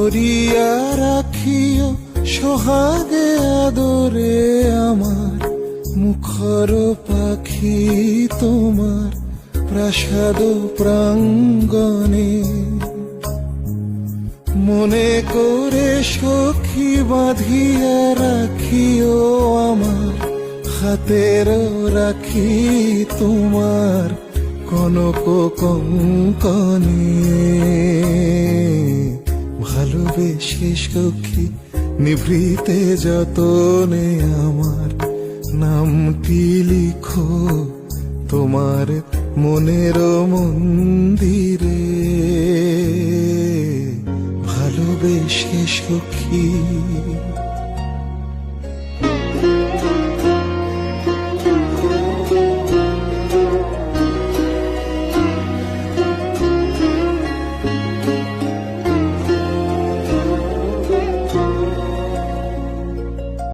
ধরিয়া রাখিও সোহাগে আদরে আমার মুখর পাখি তোমার প্রাসাদ প্রাঙ্গণে। মনে করে সখী বাঁধিয়া রাখিও আমার, হাতের রাখি তোমার কনক কঙ্কনে। ভালোবেসে সখী নিভৃতে যতনে আমার নামটি লিখো তোমার মনের মন্দিরে। ভালোবেসে সখী